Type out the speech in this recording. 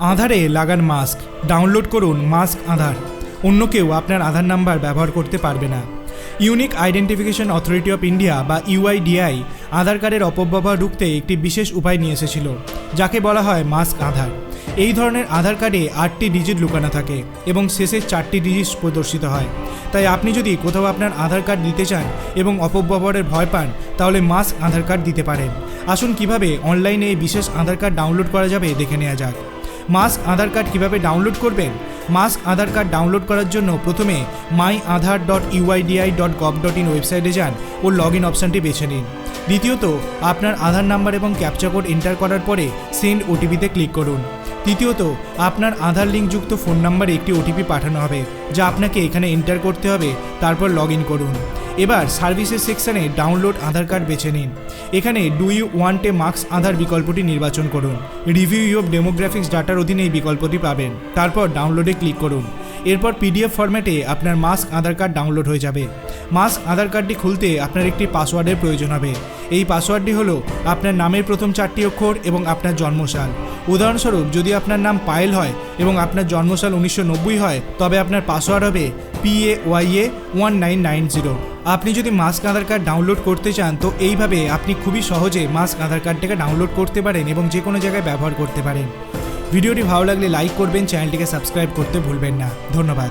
আধারে লাগান mask. Download করুন মাস্ক আধার। অন্য কেউ আপনার আধার নাম্বার ব্যবহার করতে পারবে না। Unique identification authority of India বা ইউআইডিআই আধার কার্ডের অপব্যবহার রুখতে একটি বিশেষ উপায় নিয়ে এসেছিল, যাকে বলা হয় মাস্ক আধার। এই ধরনের আধার কার্ডে আটটি ডিজিট লুকানো থাকে এবং শেষের চারটি ডিজিট প্রদর্শিত হয়। তাই আপনি যদি কোথাও আপনার আধার কার্ড দিতে চান এবং অপব্যবহারের ভয় পান, তাহলে মাস্ক আধার কার্ড দিতে পারেন। আসুন কীভাবে অনলাইনে এই বিশেষ আধার কার্ড ডাউনলোড করা যাবে দেখে নেওয়া যাক। মাস্ক, আধার কার্ড কীভাবে ডাউনলোড করবেন? মাস্ক, আধার কার্ড ডাউনলোড করার জন্য প্রথমে my Aadhaar dot UIDAI dot gov dot in ওয়েবসাইটে যান ও লগ ইন অপশানটি বেছে নিন। দ্বিতীয়ত, আপনার আধার নাম্বার এবং ক্যাপচা কোড এন্টার করার পরে সেন্ড ওটিপিতে ক্লিক করুন। তৃতীয়ত, আপনার আধার লিঙ্কযুক্ত ফোন নাম্বারে একটি ওটিপি পাঠানো হবে, যা আপনাকে এখানে এন্টার করতে হবে, তারপর লগ ইন করুন। এবার সার্ভিসেস সেকশানে ডাউনলোড আধার কার্ড বেছে নিন। এখানে do you want a masked Aadhaar বিকল্পটি নির্বাচন করুন। রিভিউ ইউ অফ ডেমোগ্রাফিক্স ডাটার অধীনে এই বিকল্পটি পাবেন। তারপর ডাউনলোডে ক্লিক করুন। এরপর পিডিএফ ফরম্যাটে আপনার মাস্ক আধার কার্ড ডাউনলোড হয়ে যাবে। মাস্ক আধার কার্ডটি খুলতে আপনার একটি পাসওয়ার্ডের প্রয়োজন হবে। এই পাসওয়ার্ডটি হলো আপনার নামের প্রথম চারটি অক্ষর এবং আপনার জন্মসাল। উদাহরণস্বরূপ, যদি আপনার নাম পায়েল হয় এবং আপনার জন্মসাল উনিশশো নব্বই হয়, তবে আপনার পাসওয়ার্ড হবে P A Y A one nine nine zero আপনি যদি মাস্ক, আধার কার্ড ডাউনলোড করতে চান, তো এইভাবে আপনি খুবই সহজে মাস্ক, আধার কার্ডটাকে ডাউনলোড করতে পারেন এবং যে কোনো জায়গায় ব্যবহার করতে পারেন। ভিডিওটি ভালো লাগলে লাইক করবেন, চ্যানেলটিকে সাবস্ক্রাইব করতে ভুলবেন না। ধন্যবাদ।